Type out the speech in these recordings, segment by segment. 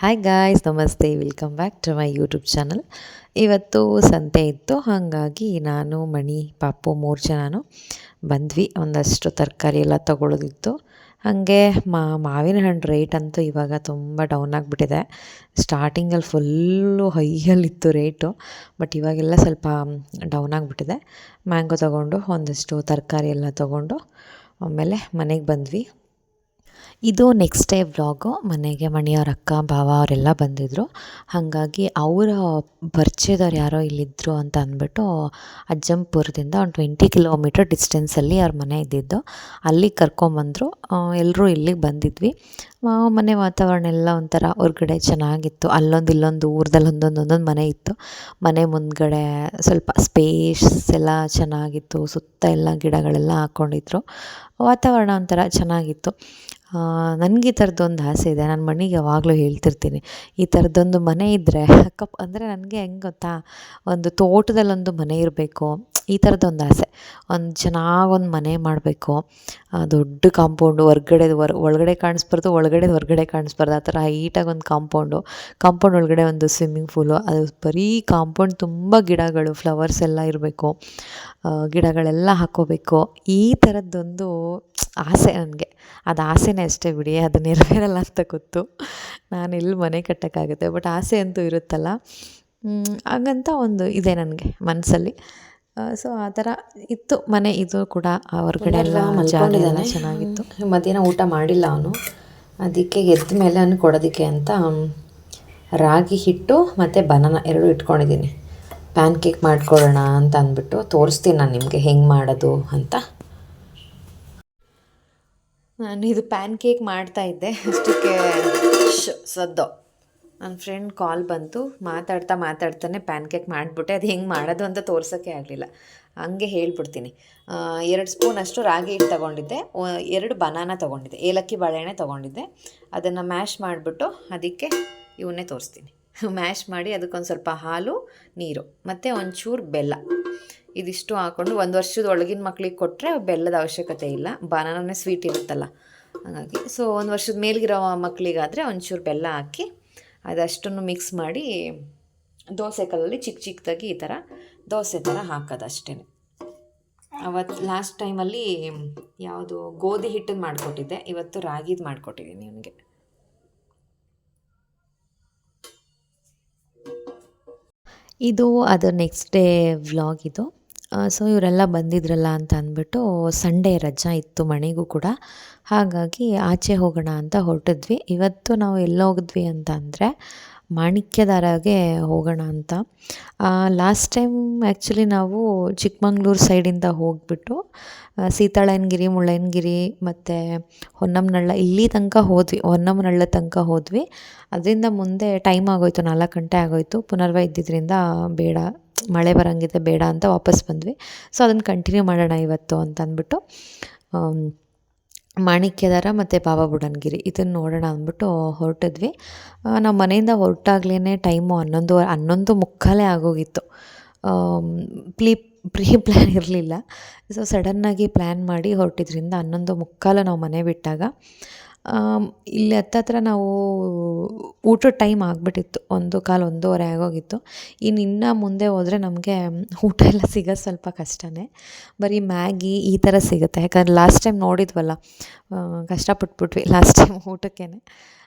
Hi guys ನಮಸ್ತೆ. Welcome back to my YouTube channel ಇವತ್ತು ಸಂತೆ ಇತ್ತು. ಹಾಗಾಗಿ ನಾನು, ಮಣಿ, ಪಾಪು ಮೂರು ಜನನು ಬಂದ್ವಿ. ಒಂದಷ್ಟು ತರಕಾರಿ ಎಲ್ಲ ತೊಗೊಳೋದಿತ್ತು. ಹಾಗೆ ಮಾವಿನ ಹಣ್ಣು ರೇಟ್ ಅಂತೂ ಇವಾಗ ತುಂಬ ಡೌನ್ ಆಗಿಬಿಟ್ಟಿದೆ. ಸ್ಟಾರ್ಟಿಂಗಲ್ಲಿ ಫುಲ್ಲು ಹೈಯಲ್ಲಿತ್ತು ರೇಟು ಬಟ್ ಇವಾಗೆಲ್ಲ ಸ್ವಲ್ಪ ಡೌನ್ ಆಗಿಬಿಟ್ಟಿದೆ. ಮ್ಯಾಂಗೋ ತೊಗೊಂಡು ಒಂದಷ್ಟು ತರಕಾರಿ ಎಲ್ಲ ತೊಗೊಂಡು ಆಮೇಲೆ ಮನೆಗೆ ಬಂದ್ವಿ. ಇದು ನೆಕ್ಸ್ಟ್ ಡೇ ವ್ಲಾಗು ಮನೆಗೆ ಮಣಿಯವ್ರ ಅಕ್ಕ, ಭಾವ ಅವರೆಲ್ಲ ಬಂದಿದ್ದರು ಹಾಗಾಗಿ ಅವರ ಪರಿಚಯದವ್ರು ಯಾರೋ ಇಲ್ಲಿದ್ದರು ಅಂತ ಅಂದ್ಬಿಟ್ಟು ಅಜ್ಜಂಪುರದಿಂದ ಒಂದು ಟ್ವೆಂಟಿ ಕಿಲೋಮೀಟರ್ ಡಿಸ್ಟೆನ್ಸಲ್ಲಿ ಅವ್ರ ಮನೆ ಇದ್ದಿದ್ದು. ಅಲ್ಲಿಗೆ ಕರ್ಕೊಂಬಂದರು ಎಲ್ಲರೂ ಇಲ್ಲಿಗೆ ಬಂದಿದ್ವಿ. ಮನೆ ವಾತಾವರಣ ಎಲ್ಲ ಒಂಥರ ಹೊರ್ಗಡೆ ಚೆನ್ನಾಗಿತ್ತು. ಅಲ್ಲೊಂದು ಇಲ್ಲೊಂದು ಊರದಲ್ಲಿ ಒಂದೊಂದು ಒಂದೊಂದು ಮನೆ ಇತ್ತು. ಮನೆ ಮುಂದ್ಗಡೆ ಸ್ವಲ್ಪ ಸ್ಪೇಸ್ ಎಲ್ಲ ಚೆನ್ನಾಗಿತ್ತು. ಸುತ್ತ ಎಲ್ಲ ಗಿಡಗಳೆಲ್ಲ ಹಾಕ್ಕೊಂಡಿದ್ರು ವಾತಾವರಣ ಒಂಥರ ಚೆನ್ನಾಗಿತ್ತು. ನನಗೆ ಈ ಥರದ್ದೊಂದು ಆಸೆ ಇದೆ. ನಾನು ಮನೆಗೆ ಯಾವಾಗಲೂ ಹೇಳ್ತಿರ್ತೀನಿ. ಈ ಥರದ್ದೊಂದು ಮನೆ ಇದ್ದರೆ ಅಕ್ಕಪ್ಪ ಅಂದರೆ ನನಗೆ ಹೆಂಗೆ ಗೊತ್ತಾ? ಒಂದು ತೋಟದಲ್ಲೊಂದು ಮನೆ ಇರಬೇಕು. ಈ ಥರದ್ದೊಂದು ಆಸೆ. ಒಂದು ಚೆನ್ನಾಗಿ ಒಂದು ಮನೆ ಮಾಡಬೇಕು. ದೊಡ್ಡ ಕಾಂಪೌಂಡು, ಹೊರ್ಗಡೆ, ಹೊರ, ಒಳಗಡೆ ಕಾಣಿಸ್ಬಾರ್ದು, ಒಳಗಡೆ, ಹೊರಗಡೆ ಕಾಣಿಸ್ಬಾರ್ದು. ಆ ಥರ ಹೈಟಾಗಿ ಒಂದು ಕಾಂಪೌಂಡು. ಕಾಂಪೌಂಡ್ ಒಳಗಡೆ ಒಂದು ಸ್ವಿಮ್ಮಿಂಗ್ ಫೂಲು ಅದು ಬರೀ ಕಾಂಪೌಂಡ್ ತುಂಬ ಗಿಡಗಳು, ಫ್ಲವರ್ಸ್ ಎಲ್ಲ ಇರಬೇಕು. ಗಿಡಗಳೆಲ್ಲ ಹಾಕ್ಕೋಬೇಕು. ಈ ಥರದ್ದೊಂದು ಆಸೆ ನನಗೆ. ಅದು ಆಸೆನೇ ಅಷ್ಟೇ ಬಿಡಿ ಅದು ನೆರವೇರಲ್ಲ ಅಂತ ಗೊತ್ತು. ನಾನು ಇಲ್ಲಿ ಮನೆ ಕಟ್ಟೋಕ್ಕಾಗುತ್ತೆ ಬಟ್ ಆಸೆ ಅಂತೂ ಇರುತ್ತಲ್ಲ. ಹಾಗಂತ ಒಂದು ಇದೆ ನನಗೆ ಮನಸ್ಸಲ್ಲಿ ಸೊ ಆ ಥರ ಇತ್ತು. ಮನೆ ಇದು ಕೂಡ ಹೊರಗಡೆ ಎಲ್ಲ ಎಲ್ಲ ಚೆನ್ನಾಗಿತ್ತು. ಮಧ್ಯಾಹ್ನ ಊಟ ಮಾಡಿಲ್ಲ ಅವನು. ಅದಕ್ಕೆ ಎದ್ದ ಮೇಲೆ ಅವನು ಕೊಡೋದಕ್ಕೆ ಅಂತ ರಾಗಿ ಹಿಟ್ಟು ಮತ್ತು ಬನಾನ ಎರಡು ಇಟ್ಕೊಂಡಿದ್ದೀನಿ. ಪ್ಯಾನ್ ಕೇಕ್ ಮಾಡ್ಕೊಳ್ಳೋಣ ಅಂತ ಅಂದ್ಬಿಟ್ಟು ತೋರಿಸ್ತೀನಿ ನಾನು ನಿಮಗೆ ಹೆಂಗೆ ಮಾಡೋದು ಅಂತ. ನಾನು ಇದು ಪ್ಯಾನ್ ಕೇಕ್ ಮಾಡ್ತಾ ಇದ್ದೆ. ಅಷ್ಟಕ್ಕೆ ಸದ್ದು. ನನ್ನ ಫ್ರೆಂಡ್ ಕಾಲ್ ಬಂತು. ಮಾತಾಡ್ತಾ ಮಾತಾಡ್ತಾನೆ ಪ್ಯಾನ್ ಕೇಕ್ ಮಾಡಿಬಿಟ್ಟೆ. ಅದು ಹೆಂಗೆ ಮಾಡೋದು ಅಂತ ತೋರ್ಸೋಕ್ಕೆ ಆಗಲಿಲ್ಲ. ಹಂಗೆ ಹೇಳ್ಬಿಡ್ತೀನಿ. ಎರಡು ಸ್ಪೂನ್ ಅಷ್ಟು ರಾಗಿ ಹಿಟ್ಟು ತೊಗೊಂಡಿದ್ದೆ. ಎರಡು ಬನಾನ ತೊಗೊಂಡಿದ್ದೆ. ಏಲಕ್ಕಿ ಬಾಳೆಹಣ್ಣೆ ತೊಗೊಂಡಿದ್ದೆ. ಅದನ್ನು ಮ್ಯಾಶ್ ಮಾಡಿಬಿಟ್ಟು ಅದಕ್ಕೆ ಇವನ್ನೇ ತೋರಿಸ್ತೀನಿ. ಮ್ಯಾಶ್ ಮಾಡಿ ಅದಕ್ಕೊಂದು ಸ್ವಲ್ಪ ಹಾಲು, ನೀರು, ಮತ್ತು ಒಂಚೂರು ಬೆಲ್ಲ. ಇದಿಷ್ಟು ಹಾಕ್ಕೊಂಡು ಒಂದು ವರ್ಷದ ಒಳಗಿನ ಮಕ್ಳಿಗೆ ಕೊಟ್ಟರೆ ಬೆಲ್ಲದ ಅವಶ್ಯಕತೆ ಇಲ್ಲ. ಬನಾನೇ ಸ್ವೀಟ್ ಇರುತ್ತಲ್ಲ. ಹಾಗಾಗಿ ಸೊ ಒಂದು ವರ್ಷದ ಮೇಲ್ಗಿರೋ ಮಕ್ಕಳಿಗಾದರೆ ಒಂಚೂರು ಬೆಲ್ಲ ಹಾಕಿ ಅದಷ್ಟನ್ನು ಮಿಕ್ಸ್ ಮಾಡಿ ದೋಸೆ ಕಲ್ಲಲ್ಲಿ ಚಿಕ್ಕ ಚಿಕ್ಕದಾಗಿ ಈ ಥರ ದೋಸೆ ಥರ ಹಾಕೋದು ಅಷ್ಟೇ ಅವತ್ತು ಲಾಸ್ಟ್ ಟೈಮಲ್ಲಿ ಯಾವುದು ಗೋಧಿ ಹಿಟ್ಟನ್ನು ಮಾಡಿಕೊಟ್ಟಿದ್ದೆ. ಇವತ್ತು ರಾಗಿದು ಮಾಡಿಕೊಟ್ಟಿದ್ದೀನಿ ನಿಮಗೆ. ಇದು ಅದು ನೆಕ್ಸ್ಟ್ ಡೇ ವ್ಲಾಗ್ ಇದು. ಸೊ ಇವರೆಲ್ಲ ಬಂದಿದ್ರಲ್ಲ ಅಂತ ಅಂದ್ಬಿಟ್ಟು ಸಂಡೇ ರಜಾ ಇತ್ತು ಮನೆಗೂ ಕೂಡ. ಹಾಗಾಗಿ ಆಚೆ ಹೋಗೋಣ ಅಂತ ಹೊರಟಿದ್ವಿ. ಇವತ್ತು ನಾವು ಎಲ್ಲೋಗಿದ್ವಿ ಅಂತ ಅಂದರೆ ಮಾಣಿಕ್ಯದಾರಾಗೆ ಹೋಗೋಣ ಅಂತ. ಲಾಸ್ಟ್ ಟೈಮ್ ಆ್ಯಕ್ಚುಲಿ ನಾವು ಚಿಕ್ಕಮಂಗ್ಳೂರು ಸೈಡಿಂದ ಹೋಗಿಬಿಟ್ಟು ಸೀತಾಳಯ್ಯನಗಿರಿ, ಮುಳ್ಳಯ್ಯನಗಿರಿ ಮತ್ತು ಹೊನ್ನಮ್ಮನಳ್ಳ ಇಲ್ಲಿ ತನಕ ಹೋದ್ವಿ. ಹೊನ್ನಮ್ಮನಳ್ಳ ತನಕ ಹೋದ್ವಿ. ಅದರಿಂದ ಮುಂದೆ ಟೈಮ್ ಆಗೋಯ್ತು, ನಾಲ್ಕು ಗಂಟೆ ಆಗೋಯ್ತು. ಪುನರ್ವ ಇದ್ದಿದ್ದರಿಂದ ಬೇಡ ಮಳೆ ಬರೋಂಗಿದೆ, ಬೇಡ ಅಂತ ವಾಪಸ್ ಬಂದ್ವಿ. ಸೊ ಅದನ್ನು ಕಂಟಿನ್ಯೂ ಮಾಡೋಣ ಇವತ್ತು ಅಂತ ಅಂದ್ಬಿಟ್ಟು ಮಾಣಿಕ್ಯದಾರ ಮತ್ತು ಬಾಬಾ ಬುಡನ್ಗಿರಿ ಇದನ್ನು ನೋಡೋಣ ಅಂದ್ಬಿಟ್ಟು ಹೊರಟಿದ್ವಿ. ನಾವು ಮನೆಯಿಂದ ಹೊರಟಾಗ್ಲೇ ಟೈಮು ಹನ್ನೊಂದು ಹನ್ನೊಂದು ಮುಕ್ಕಾಲೇ ಆಗೋಗಿತ್ತು. ಪ್ಲೀ, ಪ್ರೀ ಪ್ಲ್ಯಾನ್ ಇರಲಿಲ್ಲ. ಸೊ ಸಡನ್ನಾಗಿ ಪ್ಲ್ಯಾನ್ ಮಾಡಿ ಹೊರಟಿದ್ರಿಂದ ಹನ್ನೊಂದು ಮುಕ್ಕಾಲು ನಾವು ಮನೆ ಬಿಟ್ಟಾಗ ಇಲ್ಲಿ ಹತ್ತತ್ರ ನಾವು ಊಟದ ಟೈಮ್ ಆಗಿಬಿಟ್ಟಿತ್ತು. ಒಂದು ಕಾಲು ಒಂದೂವರೆ ಆಗೋಗಿತ್ತು. ಇನ್ನು ಇನ್ನೂ ಮುಂದೆ ಹೋದರೆ ನಮಗೆ ಊಟ ಎಲ್ಲ ಸಿಗೋದು ಸ್ವಲ್ಪ ಕಷ್ಟವೇ ಬರೀ ಮ್ಯಾಗಿ ಈ ಥರ ಸಿಗುತ್ತೆ. ಯಾಕಂದ್ರೆ ಲಾಸ್ಟ್ ಟೈಮ್ ನೋಡಿದ್ವಲ್ಲ ಕಷ್ಟಪಟ್ಬಿಟ್ವಿ ಲಾಸ್ಟ್ ಟೈಮ್ ಊಟಕ್ಕೇ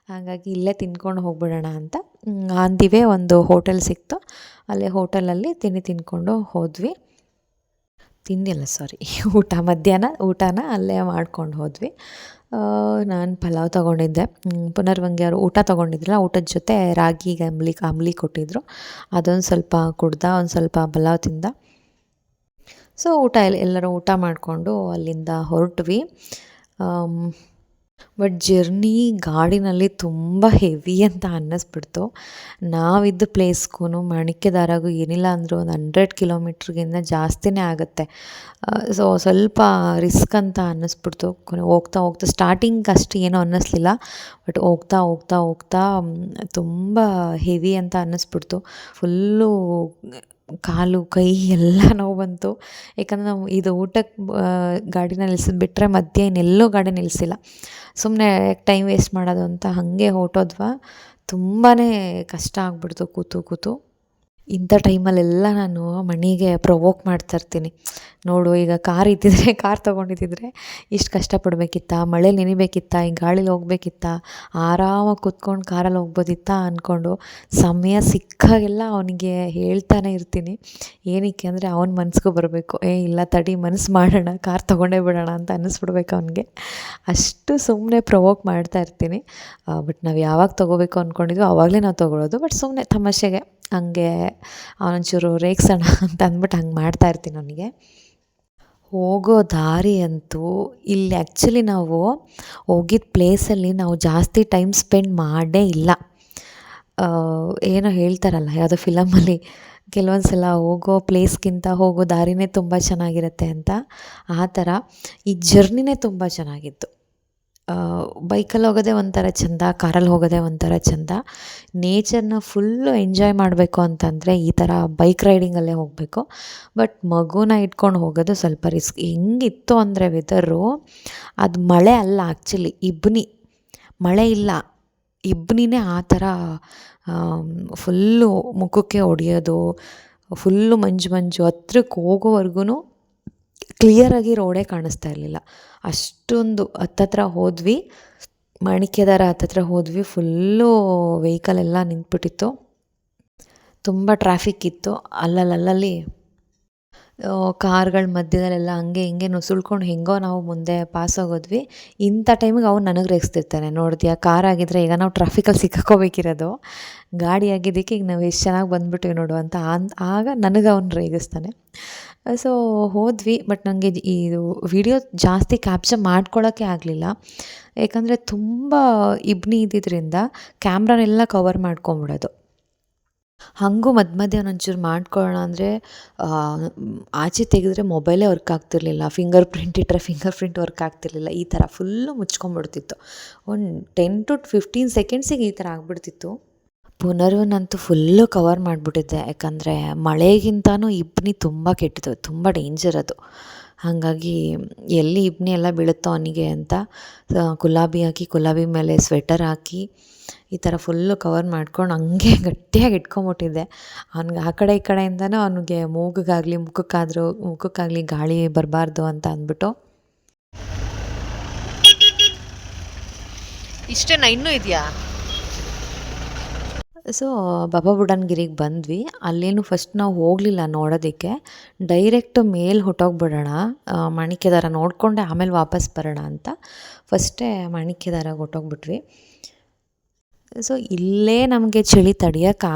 ಹಾಗಾಗಿ ಇಲ್ಲೇ ತಿನ್ಕೊಂಡು ಹೋಗ್ಬಿಡೋಣ ಅಂತ. ಅಂದಿವೆ ಒಂದು ಹೋಟೆಲ್ ಸಿಕ್ತು. ಅಲ್ಲೇ ಹೋಟೆಲಲ್ಲಿ ತಿಂಡಿ ತಿಂದ್ಕೊಂಡು ಹೋದ್ವಿ. ತಿಂದಿಲ್ಲ ಸಾರಿ ಊಟ ಮಧ್ಯಾಹ್ನ, ಊಟನ ಅಲ್ಲೇ ಮಾಡ್ಕೊಂಡು ಹೋದ್ವಿ. ನಾನು ಪಲಾವ್ ತೊಗೊಂಡಿದ್ದೆ. ಪುನರ್ವಂಗಿ ಅವರು ಊಟ ತೊಗೊಂಡಿದ್ರಲ್ಲ, ಊಟದ ಜೊತೆ ರಾಗಿ ಅಂಬ್ಲಿ ಅಂಬ್ಲಿ ಕೊಟ್ಟಿದ್ದರು ಅದೊಂದು ಸ್ವಲ್ಪ ಕುಡ್ದ, ಒಂದು ಸ್ವಲ್ಪ ಪಲಾವ್ ತಿಂದ. ಸೊ ಊಟ ಎಲ್ಲ ಎಲ್ಲರೂ ಊಟ ಮಾಡಿಕೊಂಡು ಅಲ್ಲಿಂದ ಹೊರಟ್ವಿ. ಬಟ್ ಜರ್ನಿ ಗಾಡಿನಲ್ಲಿ ತುಂಬ ಹೆವಿ ಅಂತ ಅನ್ನಿಸ್ಬಿಡ್ತು. ನಾವಿದ್ದ ಪ್ಲೇಸ್ಗೂ ಮಣಿಕೆದಾರಾಗೂ ಏನಿಲ್ಲ ಅಂದರೂ ಒಂದು ಹಂಡ್ರೆಡ್ ಕಿಲೋಮೀಟ್ರಿಗಿಂತ ಜಾಸ್ತಿನೇ ಆಗುತ್ತೆ. ಸೊ ಸ್ವಲ್ಪ ರಿಸ್ಕ್ ಅಂತ ಅನ್ನಿಸ್ಬಿಡ್ತು. ಹೋಗ್ತಾ ಹೋಗ್ತಾ ಸ್ಟಾರ್ಟಿಂಗ್ ಅಷ್ಟು ಏನೂ ಅನ್ನಿಸ್ಲಿಲ್ಲ. ಬಟ್ ಹೋಗ್ತಾ ಹೋಗ್ತಾ ಹೋಗ್ತಾ ತುಂಬ ಹೆವಿ ಅಂತ ಅನ್ನಿಸ್ಬಿಡ್ತು. ಫುಲ್ಲು ಕಾಲು, ಕೈ ಎಲ್ಲ ನೋವು ಬಂತು. ಯಾಕಂದರೆ ನಾವು ಇದು ಊಟಕ್ಕೆ ಗಾಡಿನ ನಿಲ್ಸಿದ್ದು ಬಿಟ್ಟರೆ ಮಧ್ಯೆ ಇನ್ನೆಲ್ಲೂ ಗಾಡಿ ನಿಲ್ಲಿಸಿಲ್ಲ ಸುಮ್ಮನೆ ಟೈಮ್ ವೇಸ್ಟ್ ಮಾಡೋದು ಅಂತ ಹಾಗೆ ಹೊರ್ಟೋದ್ವಾ? ತುಂಬಾ ಕಷ್ಟ ಆಗ್ಬಿಡ್ತು ಕೂತು ಕೂತು. ಇಂಥ ಟೈಮಲ್ಲೆಲ್ಲ ನಾನು ಮಣಿಗೆ ಪ್ರವೋಕ್ ಮಾಡ್ತಾ ಇರ್ತೀನಿ. ನೋಡು, ಈಗ ಕಾರ್ ಇದ್ದಿದ್ರೆ, ಕಾರ್ ತೊಗೊಂಡಿದ್ದಿದ್ರೆ ಇಷ್ಟು ಕಷ್ಟಪಡಬೇಕಿತ್ತಾ? ಮಳೆ ನೆನಿಬೇಕಿತ್ತ? ಈ ಗಾಳಿಲಿ ಹೋಗ್ಬೇಕಿತ್ತ? ಆರಾಮಾಗಿ ಕೂತ್ಕೊಂಡು ಕಾರಲ್ಲಿ ಹೋಗ್ಬೋದಿತ್ತಾ ಅಂದ್ಕೊಂಡು ಸಮಯ ಸಿಕ್ಕಾಗೆಲ್ಲ ಅವನಿಗೆ ಹೇಳ್ತಾನೆ ಇರ್ತೀನಿ. ಏನಕ್ಕೆ ಅಂದರೆ ಅವನ ಮನ್ಸಿಗೂ ಬರಬೇಕು. ಏ, ಇಲ್ಲ ತಡಿ ಮನಸ್ಸು ಮಾಡೋಣ, ಕಾರ್ ತೊಗೊಂಡೇ ಬಿಡೋಣ ಅಂತ ಅನ್ನಿಸ್ಬಿಡ್ಬೇಕು ಅವನಿಗೆ. ಅಷ್ಟು ಸುಮ್ಮನೆ ಪ್ರವೋಕ್ ಮಾಡ್ತಾ ಇರ್ತೀನಿ. ಬಟ್ ನಾವು ಯಾವಾಗ ತೊಗೋಬೇಕು ಅಂದ್ಕೊಂಡಿದ್ವಿ ಅವಾಗಲೇ ನಾವು ತೊಗೊಳೋದು. ಬಟ್ ಸುಮ್ಮನೆ ತಮಾಷೆಗೆ ಹಂಗೆ ಅವನೊಂಚೂರು ರೇಗ್ಸೋಣ ಅಂತ ಅಂದ್ಬಿಟ್ಟು ಹಂಗೆ ಮಾಡ್ತಾಯಿರ್ತೀನಿ ಅವನಿಗೆ. ಹೋಗೋ ದಾರಿ ಅಂತೂ ಇಲ್ಲಿ ಆ್ಯಕ್ಚುಲಿ ನಾವು ಹೋಗಿದ್ದ ಪ್ಲೇಸಲ್ಲಿ ನಾವು ಜಾಸ್ತಿ ಟೈಮ್ ಸ್ಪೆಂಡ್ ಮಾಡೇ ಇಲ್ಲ. ಏನೋ ಹೇಳ್ತಾರಲ್ಲ, ಯಾವುದೋ ಫಿಲಮಲ್ಲಿ ಕೆಲವೊಂದು ಸಲ ಹೋಗೋ ಪ್ಲೇಸ್ಗಿಂತ ಹೋಗೋ ದಾರಿನೇ ತುಂಬ ಚೆನ್ನಾಗಿರುತ್ತೆ ಅಂತ. ಆ ಥರ ಈ ಜರ್ನಿನೇ ತುಂಬ ಚೆನ್ನಾಗಿತ್ತು. ಬೈಕಲ್ಲಿ ಹೋಗೋದೇ ಒಂಥರ ಚೆಂದ, ಕಾರಲ್ಲಿ ಹೋಗೋದೇ ಒಂಥರ ಚೆಂದ. ನೇಚರ್ನ ಫುಲ್ಲು ಎಂಜಾಯ್ ಮಾಡಬೇಕು ಅಂತಂದರೆ ಈ ಥರ ಬೈಕ್ ರೈಡಿಂಗಲ್ಲೇ ಹೋಗಬೇಕು. ಬಟ್ ಮಗುನ ಇಟ್ಕೊಂಡು ಹೋಗೋದು ಸ್ವಲ್ಪ ರಿಸ್ಕ್ ಹೆಂಗಿತ್ತು ಅಂದರೆ ವೆದರು ಅದು ಮಳೆ ಅಲ್ಲ ಆ್ಯಕ್ಚುಲಿ ಇಬ್ನಿ. ಮಳೆ ಇಲ್ಲ. ಇಬ್ನಿನೇ ಆ ಥರ ಫುಲ್ಲು ಮುಖಕ್ಕೆ ಹೊಡೆಯೋದು ಫುಲ್ಲು ಮಂಜು ಮಂಜು ಹತ್ರಕ್ಕೆ ಹೋಗೋವರೆಗೂ ಕ್ಲಿಯರಾಗಿ ರೋಡೇ ಕಾಣಿಸ್ತಾ ಇರಲಿಲ್ಲ. ಅಷ್ಟೊಂದು ಹತ್ತತ್ರ ಹೋದ್ವಿ ಮಾಣಿಕ್ಯದಾರ ಹತ್ತತ್ರ ಹೋದ್ವಿ ಫುಲ್ಲು ವೆಹಿಕಲ್ ಎಲ್ಲ ನಿಂತ್ಬಿಟ್ಟಿತ್ತು. ತುಂಬ ಟ್ರಾಫಿಕ್ ಇತ್ತು. ಅಲ್ಲಲ್ಲಲ್ಲಿ ಕಾರ್ಗಳ ಮಧ್ಯದಲ್ಲೆಲ್ಲ ಹಂಗೆ ಹಿಂಗೆ ನುಸುಳ್ಕೊಂಡು ಹೆಂಗೋ ನಾವು ಮುಂದೆ ಪಾಸ್ ಆಗೋದ್ವಿ ಇಂಥ ಟೈಮಿಗೆ ಅವ್ನು ನನಗೆ ರೇಗಿಸ್ತಿರ್ತಾನೆ ನೋಡಿದ್ಯಾ ಕಾರ್ ಆಗಿದ್ರೆ ಈಗ ನಾವು ಟ್ರಾಫಿಕಲ್ಲಿ ಸಿಕ್ಕಾಕೋಬೇಕಿರೋದು. ಗಾಡಿ ಆಗಿದ್ದಕ್ಕೆ ಈಗ ನಾವು ಎಷ್ಟು ಚೆನ್ನಾಗಿ ಬಂದ್ಬಿಟ್ಟಿವಿ ನೋಡು ಅಂತ ಆಗ ನನಗೆ ಅವ್ನು ರೇಗಿಸ್ತಾನೆ. ಸೊ ಹೋದ್ವಿ ಬಟ್ ನನಗೆ ಇದು ವಿಡಿಯೋ ಜಾಸ್ತಿ ಕ್ಯಾಪ್ಚರ್ ಮಾಡ್ಕೊಳ್ಳೋಕ್ಕೆ ಆಗಲಿಲ್ಲ. ಯಾಕಂದರೆ ತುಂಬ ಇಬ್ನಿ ಇದ್ದಿದ್ದರಿಂದ ಕ್ಯಾಮ್ರಾನೆಲ್ಲ ಕವರ್ ಮಾಡ್ಕೊಂಬಿಡೋದು. ಹಾಗೂ ಮಧ್ಯ ಮಧ್ಯ ಒಂಚೂರು ಮಾಡ್ಕೊಳ್ಳೋಣ ಅಂದರೆ ಆಚೆ ತೆಗೆದ್ರೆ ಮೊಬೈಲೇ ವರ್ಕ್ ಆಗ್ತಿರಲಿಲ್ಲ. ಫಿಂಗರ್ ಪ್ರಿಂಟ್ ಇಟ್ಟರೆ ಫಿಂಗರ್ ಪ್ರಿಂಟ್ ವರ್ಕ್ ಆಗ್ತಿರಲಿಲ್ಲ. ಈ ಥರ ಫುಲ್ಲು ಮುಚ್ಕೊಂಬಿಡ್ತಿತ್ತು. ಒಂದು ಟೆನ್ ಟು ಫಿಫ್ಟೀನ್ ಸೆಕೆಂಡ್ಸಿಗೆ ಈ ಥರ ಆಗಿಬಿಡ್ತಿತ್ತು. ಪುನರ್ವನಂತೂ ಫುಲ್ಲು ಕವರ್ ಮಾಡಿಬಿಟ್ಟಿದ್ದೆ. ಯಾಕಂದರೆ ಮಳೆಗಿಂತನೂ ಇಬ್ಬನಿ ತುಂಬ ಕೆಟ್ಟದು ತುಂಬ ಡೇಂಜರ್ ಅದು. ಹಾಗಾಗಿ ಎಲ್ಲಿ ಇಬ್ಬನಿ ಎಲ್ಲ ಬೀಳುತ್ತೋ ಅವನಿಗೆ ಅಂತ ಗುಲಾಬಿ ಹಾಕಿ, ಗುಲಾಬಿ ಮೇಲೆ ಸ್ವೆಟರ್ ಹಾಕಿ, ಈ ಥರ ಫುಲ್ಲು ಕವರ್ ಮಾಡ್ಕೊಂಡು ಹಂಗೆ ಗಟ್ಟಿಯಾಗಿ ಇಟ್ಕೊಂಬಿಟ್ಟಿದ್ದೆ. ಅವ್ನಿಗೆ ಆ ಕಡೆ, ಈ ಕಡೆಯಿಂದನೂ ಅವನಿಗೆ ಮೂಗಿಗಾಗಲಿ, ಮುಖಕ್ಕಾದರೂ, ಮುಖಕ್ಕಾಗಲಿ ಗಾಳಿ ಬರಬಾರ್ದು ಅಂತ ಅಂದ್ಬಿಟ್ಟು. ಇಷ್ಟೇನಾ, ಇನ್ನೂ ಇದೆಯಾ? ಸೊ ಬಾಬಾ ಬುಡನ್ಗಿರಿಗೆ ಬಂದ್ವಿ. ಅಲ್ಲೇನು ಫಸ್ಟ್ ನಾವು ಹೋಗಲಿಲ್ಲ ನೋಡೋದಕ್ಕೆ. ಡೈರೆಕ್ಟ್ ಮೇಲೆ ಹೊಟ್ಟೋಗ್ಬಿಡೋಣ ಮಾಣಿಕ್ಯದಾರ ನೋಡಿಕೊಂಡೆ ಆಮೇಲೆ ವಾಪಸ್ ಬರೋಣ ಅಂತ ಫಸ್ಟೇ ಮಾಣಿಕ್ಯದಾರ ಹೊಟ್ಟೋಗ್ಬಿಟ್ವಿ. ಸೊ ಇಲ್ಲೇ ನಮಗೆ ಚಳಿ ತಡಿಯೋಕೆ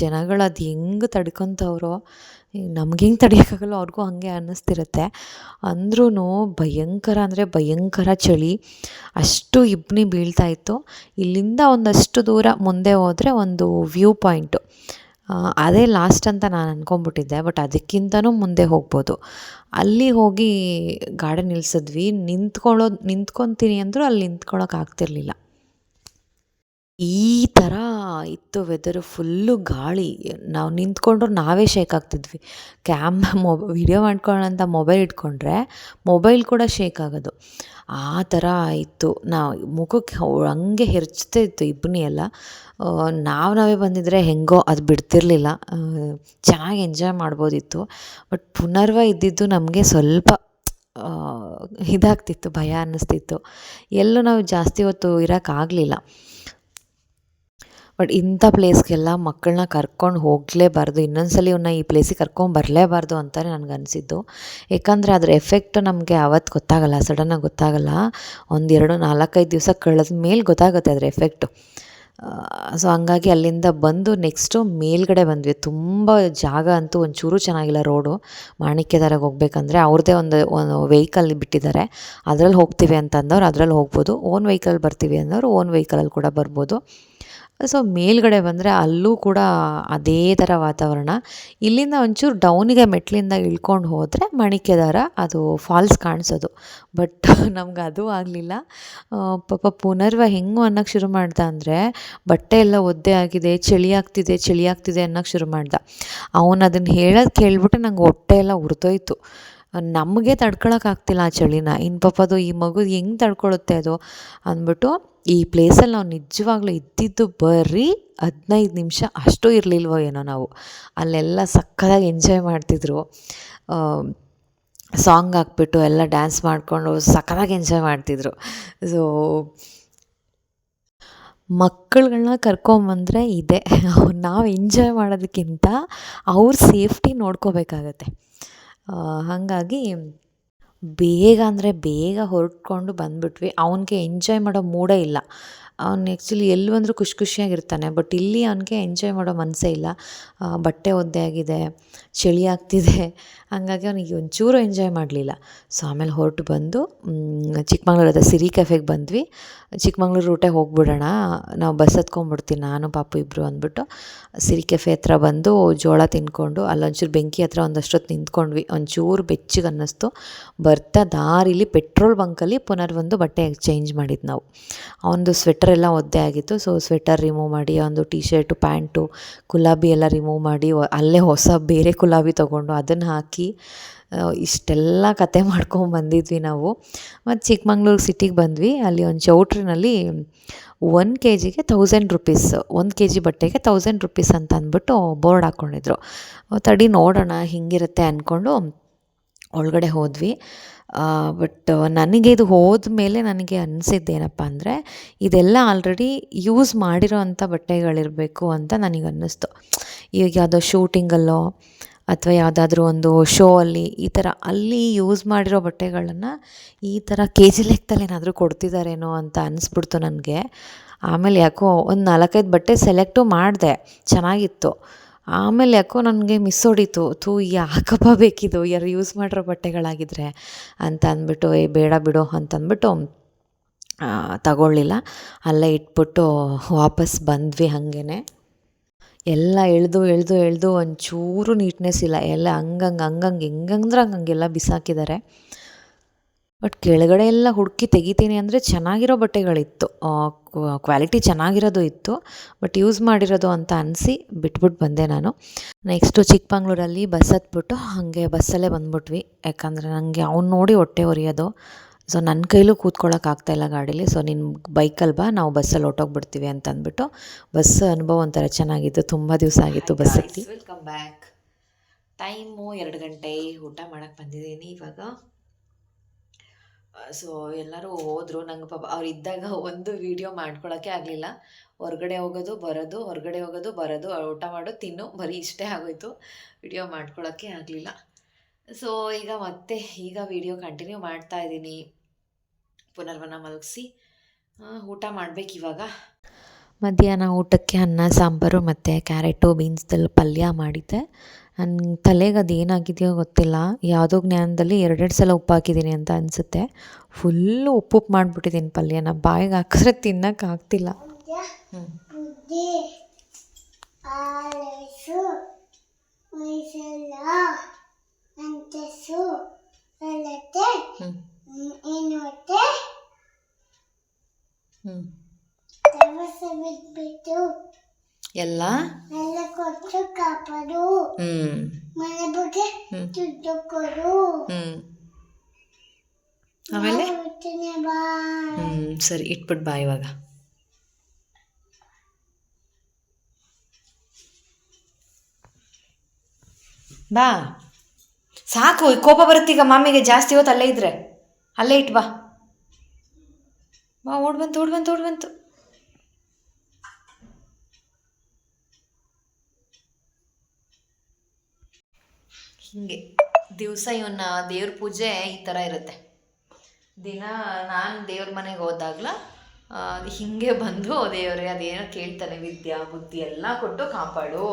ಜನಗಳು ಅದು ಹೆಂಗೆ ತಡ್ಕೊತವ್ರೋ ನಮ್ಗೆ ಹೆಂಗೆ ತಡಿಯೋಕ್ಕಾಗಲ್ಲ ಅವ್ರಿಗೂ ಹಾಗೆ ಅನ್ನಿಸ್ತಿರುತ್ತೆ. ಅಂದ್ರೂ ಭಯಂಕರ ಅಂದರೆ ಭಯಂಕರ ಚಳಿ. ಅಷ್ಟು ಇಬ್ಬನಿ ಬೀಳ್ತಾ ಇತ್ತು. ಇಲ್ಲಿಂದ ಒಂದಷ್ಟು ದೂರ ಮುಂದೆ ಹೋದರೆ ಒಂದು ವ್ಯೂ ಪಾಯಿಂಟು. ಅದೇ ಲಾಸ್ಟ್ ಅಂತ ನಾನು ಅಂದ್ಕೊಂಬಿಟ್ಟಿದ್ದೆ ಬಟ್ ಅದಕ್ಕಿಂತನೂ ಮುಂದೆ ಹೋಗ್ಬೋದು. ಅಲ್ಲಿ ಹೋಗಿ ಗಾಡಿ ನಿಲ್ಸಿದ್ವಿ. ನಿಂತ್ಕೊಳ್ಳೋದು, ನಿಂತ್ಕೊತೀನಿ ಅಂದರೂ ಅಲ್ಲಿ ನಿಂತ್ಕೊಳ್ಳೋಕೆ ಆಗ್ತಿರ್ಲಿಲ್ಲ. ಈ ಥರ ಇತ್ತು ವೆದರ್ ಫುಲ್ಲು ಗಾಳಿ. ನಾವು ನಿಂತ್ಕೊಂಡ್ರು ನಾವೇ ಶೇಕ್ ಆಗ್ತಿದ್ವಿ. ಕ್ಯಾಮ್ ಮೊಬ ವಿಡಿಯೋ ಮಾಡ್ಕೊಳ್ಳೋಂಥ ಮೊಬೈಲ್ ಇಟ್ಕೊಂಡ್ರೆ ಮೊಬೈಲ್ ಕೂಡ ಶೇಕ್ ಆಗೋದು. ಆ ಥರ ಇತ್ತು. ನಾವು ಮುಖಕ್ಕೆ ಹಂಗೆ ಹೆರ್ಚ್ತಾ ಇತ್ತು ಇಬ್ಬನಿ ಎಲ್ಲ. ನಾವು ನಾವೇ ಬಂದಿದ್ದರೆ ಹೆಂಗೋ ಅದು ಬಿಡ್ತಿರ್ಲಿಲ್ಲ. ಚೆನ್ನಾಗಿ ಎಂಜಾಯ್ ಮಾಡ್ಬೋದಿತ್ತು. ಬಟ್ ಪುನರ್ವ ಇದ್ದಿದ್ದು ನಮಗೆ ಸ್ವಲ್ಪ ಇದಾಗ್ತಿತ್ತು, ಭಯ ಅನ್ನಿಸ್ತಿತ್ತು. ಎಲ್ಲೂ ನಾವು ಜಾಸ್ತಿ ಹೊತ್ತು ಇರೋಕ್ಕಾಗಲಿಲ್ಲ ಬಟ್ ಇಂಥ ಪ್ಲೇಸ್ಗೆಲ್ಲ ಮಕ್ಕಳನ್ನ ಕರ್ಕೊಂಡು ಹೋಗಲೇಬಾರ್ದು. ಇನ್ನೊಂದು ಸಲ ಇವನ್ನ ಈ ಪ್ಲೇಸಿಗೆ ಕರ್ಕೊಂಡು ಬರಲೇಬಾರ್ದು ಅಂತಲೇ ನನಗೆ ಅನಿಸಿದ್ದು. ಯಾಕಂದರೆ ಅದರ ಎಫೆಕ್ಟ್ ನಮಗೆ ಅವತ್ತು ಗೊತ್ತಾಗಲ್ಲ ಸಡನ್ನಾಗಿ ಗೊತ್ತಾಗಲ್ಲ. ಎರಡು ನಾಲ್ಕೈದು ದಿವಸ ಕಳೆದ ಮೇಲೆ ಗೊತ್ತಾಗುತ್ತೆ ಅದರ ಎಫೆಕ್ಟು ಸೊ ಹಂಗಾಗಿ ಅಲ್ಲಿಂದ ಬಂದು ನೆಕ್ಸ್ಟು ಮೇಲ್ಗಡೆ ಬಂದ್ವಿ. ತುಂಬ ಜಾಗ ಅಂತೂ ಒಂಚೂರು ಚೆನ್ನಾಗಿಲ್ಲ ರೋಡು ಮಾಣಿಕ್ಯದಾರಾಗ ಹೋಗ್ಬೇಕಂದ್ರೆ ಅವ್ರದ್ದೇ ಒಂದು ಒಂದು ವೆಹಿಕಲ್ ಬಿಟ್ಟಿದ್ದಾರೆ. ಅದರಲ್ಲಿ ಹೋಗ್ತೀವಿ ಅಂತಂದವ್ರು ಅದರಲ್ಲಿ ಹೋಗ್ಬೋದು. ಓನ್ ವೆಹಿಕಲ್ ಬರ್ತೀವಿ ಅಂದವರು ಓನ್ ವೆಹಿಕಲಲ್ಲಿ ಕೂಡ ಬರ್ಬೋದು. ಸೊ ಮೇಲ್ಗಡೆ ಬಂದರೆ ಅಲ್ಲೂ ಕೂಡ ಅದೇ ಥರ ವಾತಾವರಣ. ಇಲ್ಲಿಂದ ಒಂಚೂರು ಡೌನಿಗೆ ಮೆಟ್ಲಿಂದ ಇಳ್ಕೊಂಡು ಹೋದರೆ ಮಣಿಕೆದಾರ ಅದು ಫಾಲ್ಸ್ ಕಾಣಿಸೋದು. ಬಟ್ ನಮ್ಗೆ ಅದು ಆಗಲಿಲ್ಲ. ಪಾಪ ಪುನರ್ವ ಹೆಂಗು ಅನ್ನೋಕ್ಕೆ ಶುರು ಮಾಡ್ದ ಅಂದರೆ ಬಟ್ಟೆ ಎಲ್ಲ ಒದ್ದೆ ಆಗಿದೆ, ಚಳಿ ಆಗ್ತಿದೆ ಚಳಿ ಆಗ್ತಿದೆ ಅನ್ನೋಕ್ಕೆ ಶುರು ಮಾಡ್ದ. ಅವನು ಅದನ್ನು ಹೇಳೋದು ಕೇಳಿಬಿಟ್ಟು ನಂಗೆ ಹೊಟ್ಟೆ ಎಲ್ಲ ಉರ್ತೋಯ್ತು ನಮಗೆ ತಡ್ಕೊಳಕ್ಕಾಗ್ತಿಲ್ಲ ಆ ಚಳಿನ. ಇನ್ನು ಪಾಪ ಅದು ಈ ಮಗು ಹೆಂಗೆ ತಡ್ಕೊಳುತ್ತೆ ಅದು ಅಂದ್ಬಿಟ್ಟು ಈ ಪ್ಲೇಸಲ್ಲಿ ನಾವು ನಿಜವಾಗ್ಲೂ ಇದ್ದಿದ್ದು ಬರೀ ಹದಿನೈದು ನಿಮಿಷ ಅಷ್ಟು ಇರಲಿಲ್ವೋ ಏನೋ ನಾವು. ಅಲ್ಲೆಲ್ಲ ಸಕ್ಕತ್ತಾಗಿ ಎಂಜಾಯ್ ಮಾಡ್ತಿದ್ರು. ಸಾಂಗ್ ಹಾಕ್ಬಿಟ್ಟು ಎಲ್ಲ ಡ್ಯಾನ್ಸ್ ಮಾಡಿಕೊಂಡು ಸಕ್ಕತ್ತಾಗಿ ಎಂಜಾಯ್ ಮಾಡ್ತಿದ್ರು. ಸೊ ಮಕ್ಕಳುಗಳನ್ನ ಕರ್ಕೊಂಬಂದರೆ ಇದೆ. ನಾವು ಎಂಜಾಯ್ ಮಾಡೋದಕ್ಕಿಂತ ಅವ್ರ ಸೇಫ್ಟಿ ನೋಡ್ಕೋಬೇಕಾಗತ್ತೆ. ಹಾಗಾಗಿ ಬೇಗ ಅಂದರೆ ಬೇಗ ಹೊರಟ್ಕೊಂಡು ಬಂದ್ಬಿಟ್ವಿ. ಅವನಿಗೆ ಎಂಜಾಯ್ ಮಾಡೋ ಮೂಡೇ ಇಲ್ಲ. ಅವ್ನು ಆ್ಯಕ್ಚುಲಿ ಎಲ್ಲಿ ಬಂದರೂ ಖುಷಿ ಖುಷಿಯಾಗಿರ್ತಾನೆ ಬಟ್ ಇಲ್ಲಿ ಅವನಿಗೆ ಎಂಜಾಯ್ ಮಾಡೋ ಮನಸ್ಸೇ ಇಲ್ಲ. ಬಟ್ಟೆ ಒದ್ದೆ ಆಗಿದೆ, ಚಳಿ ಆಗ್ತಿದೆ. ಹಾಗಾಗಿ ಅವನಿಗೆ ಒಂಚೂರು ಎಂಜಾಯ್ ಮಾಡಲಿಲ್ಲ. ಸೊ ಆಮೇಲೆ ಹೊರಟು ಬಂದು ಚಿಕ್ಕಮಂಗ್ಳೂರದ ಸಿರಿ ಕೆಫೆಗೆ ಬಂದ್ವಿ. ಚಿಕ್ಕಮಂಗ್ಳೂರು ರೂಟೇ ಹೋಗ್ಬಿಡೋಣ. ನಾವು ಬಸ್ ಹತ್ಕೊಂಡ್ಬಿಡ್ತೀನಿ ನಾನು, ಪಾಪು ಇಬ್ಬರು ಅಂದ್ಬಿಟ್ಟು. ಸಿರಿ ಕೆಫೆ ಹತ್ರ ಬಂದು ಜೋಳ ತಿಂದ್ಕೊಂಡು ಅಲ್ಲೊಂಚೂರು ಬೆಂಕಿ ಹತ್ರ ಒಂದಷ್ಟೊತ್ತು ನಿಂತ್ಕೊಂಡ್ವಿ. ಒಂಚೂರು ಬೆಚ್ಚಿಗೆ ಅನ್ನಿಸ್ತು. ಬರ್ತಾ ದಾರಿಲಿ ಪೆಟ್ರೋಲ್ ಬಂಕಲ್ಲಿ ಪುನರ್ ಒಂದು ಬಟ್ಟೆ ಚೇಂಜ್ ಮಾಡಿದ್ದು ನಾವು. ಅವನದು ಸ್ವೆಟರ್ ಎಲ್ಲ ಒದ್ದೆ ಆಗಿತ್ತು. ಸೊ ಸ್ವೆಟರ್ ರಿಮೂವ್ ಮಾಡಿ ಒಂದು ಟಿ ಶರ್ಟು ಪ್ಯಾಂಟು ಗುಲಾಬಿ ಎಲ್ಲ ರಿಮೂವ್ ಮಾಡಿ, ಅಲ್ಲೇ ಹೊಸ ಬೇರೆ ಗುಲಾಬಿ ತೊಗೊಂಡು ಅದನ್ನು ಹಾಕಿ ಇಷ್ಟೆಲ್ಲ ಕತೆ ಮಾಡ್ಕೊಂಡು ಬಂದಿದ್ವಿ ನಾವು. ಮತ್ತು ಚಿಕ್ಕಮಂಗ್ಳೂರು ಸಿಟಿಗೆ ಬಂದ್ವಿ. ಅಲ್ಲಿ ಒಂದು ಚೌಟ್ರಿನಲ್ಲಿ ಒನ್ ಕೆ ಜಿಗೆ ತೌಸಂಡ್ ರುಪೀಸ್ ಒಂದು ಕೆ ಜಿ ಬಟ್ಟೆಗೆ ತೌಸಂಡ್ ರುಪೀಸ್ ಅಂತ ಅಂದ್ಬಿಟ್ಟು ಬೋರ್ಡ್ ಹಾಕ್ಕೊಂಡಿದ್ರು ತಡಿ ನೋಡೋಣ ಹಿಂಗಿರುತ್ತೆ ಅಂದ್ಕೊಂಡು ಒಳಗಡೆ ಹೋದ್ವಿ. ಬಟ್ ನನಗೆ ಇದು ಹೋದ ಮೇಲೆ ನನಗೆ ಅನಿಸಿದ್ದೇನಪ್ಪ ಅಂದರೆ, ಇದೆಲ್ಲ ಆಲ್ರೆಡಿ ಯೂಸ್ ಮಾಡಿರೋ ಅಂಥ ಬಟ್ಟೆಗಳಿರಬೇಕು ಅಂತ ನನಗೆ ಅನ್ನಿಸ್ತು. ಈಗ ಯಾವುದೋ ಶೂಟಿಂಗಲ್ಲೋ ಅಥವಾ ಯಾವುದಾದ್ರೂ ಒಂದು ಶೋ ಅಲ್ಲಿ ಈ ಥರ ಅಲ್ಲಿ ಯೂಸ್ ಮಾಡಿರೋ ಬಟ್ಟೆಗಳನ್ನು ಈ ಥರ ಕೆ ಜಿ ಲೆಕ್ಕದಲ್ಲಿ ಏನಾದರೂ ಕೊಡ್ತಿದ್ದಾರೇನೋ ಅಂತ ಅನಿಸ್ಬಿಡ್ತು ನನಗೆ. ಆಮೇಲೆ ಯಾಕೋ ಒಂದು ನಾಲ್ಕೈದು ಬಟ್ಟೆ ಸೆಲೆಕ್ಟು ಮಾಡಿದೆ. ಚೆನ್ನಾಗಿತ್ತು. ಆಮೇಲೆ ಯಾಕೋ ನನಗೆ ಮಿಸ್ ಹೊಡಿತು. ಥೂ ಯಾಕಪ್ಪ ಬೇಕಿದು. ಯಾರು ಯೂಸ್ ಮಾಡಿರೋ ಬಟ್ಟೆಗಳಾಗಿದ್ರೆ ಅಂತ ಅಂದ್ಬಿಟ್ಟು ಏ ಬೇಡ ಬಿಡು ಅಂತ ಅಂದ್ಬಿಟ್ಟು ಆ, ತಗೊಳ್ಳಿಲ್ಲ. ಅಲ್ಲೇ ಇಟ್ಬಿಟ್ಟು ವಾಪಸ್ ಬಂದ್ವಿ ಹಾಗೇ ಎಲ್ಲ ಎಳೆದು ಎಳೆದು ಎಳೆದು ಒಂಚೂರು ನೀಟ್ನೆಸ್ ಇಲ್ಲ. ಎಲ್ಲ ಹಂಗಂಗೆ ಹಂಗಂಗೆ, ಹೆಂಗಂದ್ರೆ ಹಂಗಂಗೆಲ್ಲ ಬಿಸಾಕಿದ್ದಾರೆ. ಬಟ್ ಕೆಳಗಡೆ ಎಲ್ಲ ಹುಡುಕಿ ತೆಗಿತೀನಿ ಅಂದರೆ ಚೆನ್ನಾಗಿರೋ ಬಟ್ಟೆಗಳಿತ್ತು. ಕ್ವಾಲಿಟಿ ಚೆನ್ನಾಗಿರೋದು ಇತ್ತು. ಬಟ್ ಯೂಸ್ ಮಾಡಿರೋದು ಅಂತ ಅನಿಸಿ ಬಿಟ್ಬಿಟ್ಟು ಬಂದೆ ನಾನು. ನೆಕ್ಸ್ಟು ಚಿಕ್ಕಮಂಗ್ಳೂರಲ್ಲಿ ಬಸ್ ಹತ್ಬಿಟ್ಟು ಹಾಗೆ ಬಸ್ಸಲ್ಲೇ ಬಂದ್ಬಿಟ್ವಿ. ಯಾಕಂದರೆ ನನಗೆ ಅವ್ನು ನೋಡಿ ಹೊಟ್ಟೆ ಉರಿಯೋದು ಸೊ ನನ್ನ ಕೈಲೂ ಕೂತ್ಕೊಳ್ಳೋಕೆ ಇಲ್ಲ ಗಾಡೀಲಿ. ಸೊ ನಿನ್ನ ಬೈಕಲ್ಲಿ ಬಾ ನಾವು ಬಸ್ಸಲ್ಲಿ ಹೊಟ್ಟೋಗ್ಬಿಡ್ತೀವಿ ಅಂತ ಅಂದ್ಬಿಟ್ಟು ಬಸ್ ಅನುಭವ ಒಂಥರ ಚೆನ್ನಾಗಿತ್ತು. ತುಂಬ ದಿವಸ ಆಗಿತ್ತು ಬಸ್ ಹತ್ತಿ. ವೆಲ್ಕಮ್ ಬ್ಯಾಕ್ ಟೈಮು ಎರಡು ಗಂಟೆ ಊಟ ಮಾಡೋಕ್ಕೆ ಬಂದಿದ್ದೀನಿ ಇವಾಗ. ಸೊ ಎಲ್ಲರೂ ಹೋದರು. ನಂಗೆ ಪಾಪ ಅವ್ರು ಇದ್ದಾಗ ಒಂದು ವೀಡಿಯೋ ಮಾಡ್ಕೊಳಕ್ಕೆ ಆಗಲಿಲ್ಲ. ಹೊರಗಡೆ ಹೋಗೋದು ಬರೋದು ಹೊರಗಡೆ ಹೋಗೋದು ಬರೋದು ಊಟ ಮಾಡೋದು ತಿನ್ನು. ಬರೀ ಇಷ್ಟೇ ಆಗೋಯ್ತು. ವಿಡಿಯೋ ಮಾಡ್ಕೊಳ್ಳೋಕ್ಕೆ ಆಗಲಿಲ್ಲ. ಸೊ ಈಗ ಮತ್ತೆ ಈಗ ವಿಡಿಯೋ ಕಂಟಿನ್ಯೂ ಮಾಡ್ತಾ ಇದ್ದೀನಿ. ಪುನರ್ವನ ಮಲಗಿಸಿ ಊಟ ಮಾಡ್ಬೇಕು ಇವಾಗ. ಮಧ್ಯಾಹ್ನ ಊಟಕ್ಕೆ ಅನ್ನ ಸಾಂಬಾರು ಮತ್ತು ಕ್ಯಾರೆಟು ಬೀನ್ಸ್ದಲ್ಲಿ ಪಲ್ಯ ಮಾಡಿದ್ದೆ. ನನ್ನ ತಲೆಗೆ ಅದು ಏನಾಗಿದೆಯೋ ಗೊತ್ತಿಲ್ಲ. ಯಾವುದೋ ಜ್ಞಾನದಲ್ಲಿ ಎರಡೆರಡು ಸಲ ಉಪ್ಪು ಹಾಕಿದ್ದೀನಿ ಅಂತ ಅನಿಸುತ್ತೆ. ಫುಲ್ಲು ಉಪ್ಪು ಉಪ್ಪು ಮಾಡಿಬಿಟ್ಟಿದ್ದೀನಿ ಪಲ್ಯನ. ಬಾಯಿಗೆ ಹಾಕಿದ್ರೆ ತಿನ್ನಕ್ಕೆ ಆಗ್ತಿಲ್ಲ. ಹ್ಞೂ ಬುದ್ಧಿ ಆಲಸು ಮೈಸಲ್ಲ ಅಂತಸು ಸಲತೆ ಹ್ಞೂ ಏನೋತೆ ಹ್ಞೂ ದವಸ ಬಿಟ್ಬಿಟ್ಟು ಎಲ್ಲ? ಕೊಟ್ಟು ಕಾಪಾಡು. ಹ್ಞೂ ಮನೆ ಬಗ್ಗೆ ಹ್ಮ್. ದುಡ್ಡು ಕೊಡು. ಹ್ಞೂ ಆಮೇಲೆ? ಹ್ಞೂ ಸರಿ ಇಟ್ಬಿಟ್ಟು ಬಾ ಇವಾಗ. ಬಾ. ಸಾಕು ಈ ಕೋಪ ಬರುತ್ತೀಗ ಮಾಮಿಗೆ ಜಾಸ್ತಿ ಹೊತ್ತು ಅಲ್ಲೇ ಇದ್ರೆ. ಅಲ್ಲೇ ಇಟ್ಟು ಬಾ. ಬಾ ಓಡ್ ಓಡ್ಬಂತು ಓಡ್ ಬಂತು ಓಡ್ ಬಂತು ಹೀಗೆ ದಿವಸ ಇವನ್ನ ದೇವ್ರ ಪೂಜೆ ಈ ಥರ ಇರುತ್ತೆ. ದಿನ ನಾನು ದೇವ್ರ ಮನೆಗೆ ಹೋದಾಗ್ಲ ಹಿಂಗೆ ಬಂದು ದೇವ್ರೆ ಅದೇನೋ ಕೇಳ್ತಾನೆ ವಿದ್ಯಾ ಬುದ್ಧಿ ಎಲ್ಲ ಕೊಟ್ಟು ಕಾಪಾಡು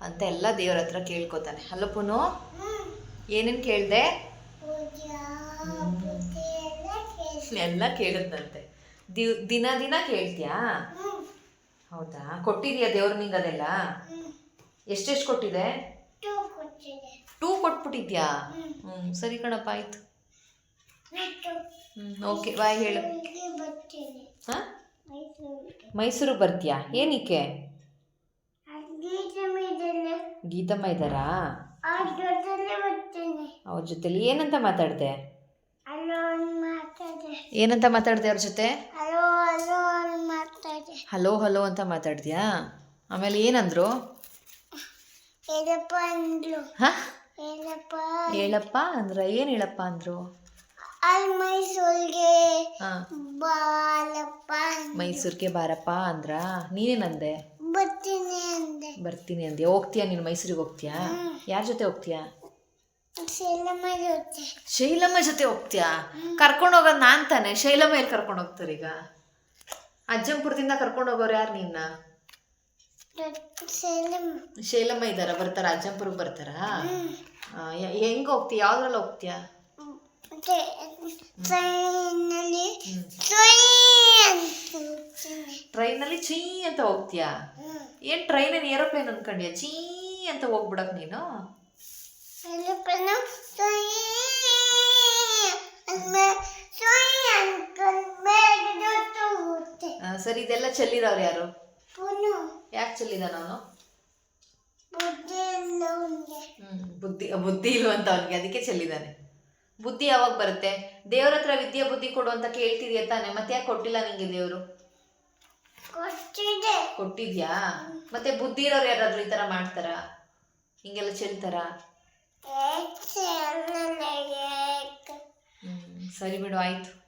ಅಂತ ಎಲ್ಲ ದೇವ್ರ ಹತ್ರ ಕೇಳ್ಕೊತಾನೆ. ಅಲ್ಲಪ್ಪನು ಪುನು? ಏನೇನು ಕೇಳಿದೆ? ಎಲ್ಲ ಕೇಳುತ್ತಂತೆ. ದಿವ್ ದಿನ ದಿನ ಕೇಳ್ತೀಯಾ? ಹೌದಾ? ಕೊಟ್ಟಿದ್ಯಾ ದೇವ್ರ ನಿಂಗೆ ಅದೆಲ್ಲ? ಎಷ್ಟೆಷ್ಟು ಕೊಟ್ಟಿದೆ. ಟೂ ಕೊಟ್ಬಿಟ್ಟಿದ್ಯಾ? ಹ್ಞೂ ಸರಿ ಕಣಪ್ಪ ಆಯ್ತು. ಹ್ಞೂ ಓಕೆ ಬಾಯ್ ಹೇಳು. ಹಾಂ? ಮೈಸೂರಿಗೆ. ಮೈಸೂರಿಗೆ ಬರ್ತೀಯಾ? ಏನಕ್ಕೆ ಗೀತಮ್ಮ ಇದ್ದಾರಾ ಅವ್ರ ಜೊತೆಲಿ ಏನಂತ ಮಾತಾಡಿದೆ? ಏನಂತ ಮಾತಾಡಿದೆ ಅವ್ರ ಜೊತೆ? ಹಲೋ ಹಲೋ ಅಂತ ಮಾತಾಡ್ತೀಯಾ ಆಮೇಲೆ ಏನಂದ್ರು? ಹಾಂ? ಹೇಳಪ್ಪ. ಅಂದ್ರ ಏನು ಹೇಳಪ್ಪ ಅಂದ್ರು? ಮೈಸೂರ್ಗೆ ಬಾರಪ್ಪ ಅಂದ್ರ? ನೀನೇನಂದೆ? ಬರ್ತೀನಿ ಅಂದೆ. ಬರ್ತೀನಿ ಅಂದೆ. ಹೋಗ್ತೀಯಾ ನೀನು? ಮೈಸೂರಿಗೆ ಹೋಗ್ತೀಯಾ? ಯಾರ ಜೊತೆ ಹೋಗ್ತೀಯಾ? ಶೈಲಮ್ಮ ಜೊತೆ. ಶೈಲಮ್ಮ ಜೊತೆ ಹೋಗ್ತೀಯಾ? ಕರ್ಕೊಂಡು ಹೋಗೋದು ನಾನ್ ತಾನೆ. ಶೈಲಮ್ಮ ಎಲ್ಲಿ ಕರ್ಕೊಂಡು ಹೋಗ್ತಾರೆ ಈಗ? ಅಜ್ಜಂಪುರದಿಂದ ಕರ್ಕೊಂಡು ಹೋಗೋರು ಯಾರು ನಿನ್ನ? ಶೈಲಮ್ಮ. ಶೈಲಮ್ಮ ಇದ್ದಾರ? ಬರ್ತಾರ? ಅಜ್ಜಂಪುರಕ್ಕೆ ಬರ್ತಾರಾ? ಹೆಂಗೆ ಹೋಗ್ತೀಯ? ಯಾವ್ದ್ರಲ್ಲಿ ಹೋಗ್ತೀಯಾ? ಟ್ರೈನಲ್ಲಿ ಟ್ರೈನಲ್ಲಿ ಚೀ ಅಂತ ಹೋಗ್ತೀಯಾ? ಏನು ಟ್ರೈನಲ್ಲಿ ಏರೋಪ್ಲೇನ್ ಅನ್ಕೊಂಡ್ಯಾ? ಚೀ ಅಂತ ಹೋಗ್ಬಿಡಕ್ ನೀನು? ಸರಿ ಇದೆಲ್ಲ ಚೆಲ್ಲಿರೋರು ಯಾರು? ಯಾಕೆ ಚೆಲ್ಲಿದ ನಾನು? ಬುದ್ಧಿ ಬುದ್ಧಿ ಇಲ್ವಂತ ಅವನಿಗೆ ಅದಕ್ಕೆ ಚೆಲ್ಲಿದ್ದಾನೆ ಬುದ್ಧಿ ಯಾವಾಗ ಬರುತ್ತೆ? ದೇವ್ರ ಹತ್ರ ವಿದ್ಯೆ ಬುದ್ಧಿ ಕೊಡು ಅಂತ ಕೇಳ್ತಿದ್ಯಾ ತಾನೆ? ಮತ್ತೆ ಯಾಕೆ ಕೊಟ್ಟಿಲ್ಲ ನಿಂಗೆ ದೇವರು? ಕೊಟ್ಟಿದೆ. ಕೊಟ್ಟಿದ್ಯಾ? ಮತ್ತೆ ಬುದ್ಧಿ ಇರೋರು ಯಾರಾದ್ರೂ ಈ ತರ ಮಾಡ್ತಾರ? ಹಿಂಗೆಲ್ಲ ಚೆಲ್ತಾರ? ಸರಿ ಬಿಡು ಆಯ್ತು.